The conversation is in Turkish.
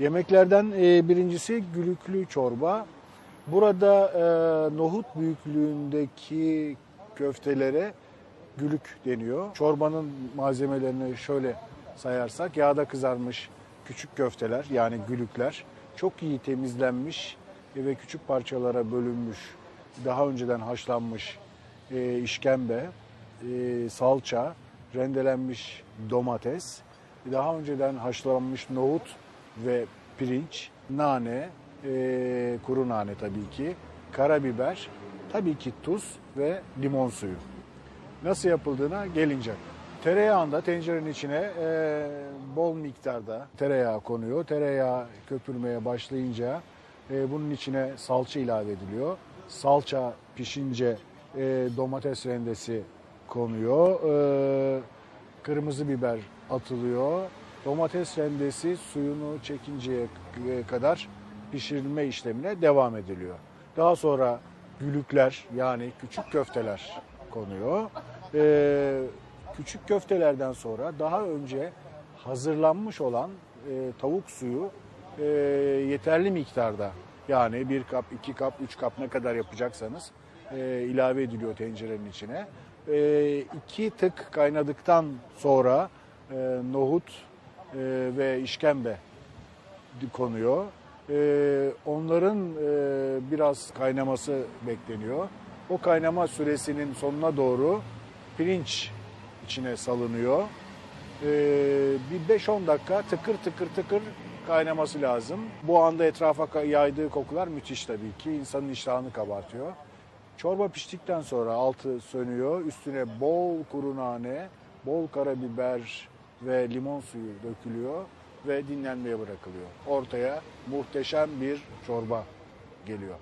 Yemeklerden e, birincisi gülüklü çorba. Burada e, nohut büyüklüğündeki köftelere gülük deniyor. Çorbanın malzemelerini şöyle sayarsak yağda kızarmış küçük köfteler yani gülükler çok iyi temizlenmiş ve küçük parçalara bölünmüş daha önceden haşlanmış e, işkembe, e, salça, rendelenmiş domates, daha önceden haşlanmış nohut ve pirinç, nane, e, kuru nane tabii ki, karabiber, tabii ki tuz ve limon suyu. Nasıl yapıldığına gelince. Tereyağında tencerenin içine e, bol miktarda tereyağı konuyor. Tereyağı köpürmeye başlayınca e, bunun içine salça ilave ediliyor. Salça pişince e, domates rendesi konuyor. E, kırmızı biber atılıyor. Domates rendesi suyunu çekinceye kadar pişirilme işlemine devam ediliyor. Daha sonra gülükler yani küçük köfteler konuyor. Ee, küçük köftelerden sonra daha önce hazırlanmış olan e, tavuk suyu e, yeterli miktarda yani bir kap, iki kap, üç kap ne kadar yapacaksanız e, ilave ediliyor tencerenin içine. E, iki tık kaynadıktan sonra e, nohut ve işkembe konuyor. Ee, onların e, biraz kaynaması bekleniyor. O kaynama süresinin sonuna doğru pirinç içine salınıyor. Bir 5-10 dakika tıkır tıkır tıkır kaynaması lazım. Bu anda etrafa yaydığı kokular müthiş tabii ki. İnsanın iştahını kabartıyor. Çorba piştikten sonra altı sönüyor. Üstüne bol kuru nane, bol karabiber ve limon suyu dökülüyor ve dinlenmeye bırakılıyor. Ortaya muhteşem bir çorba geliyor.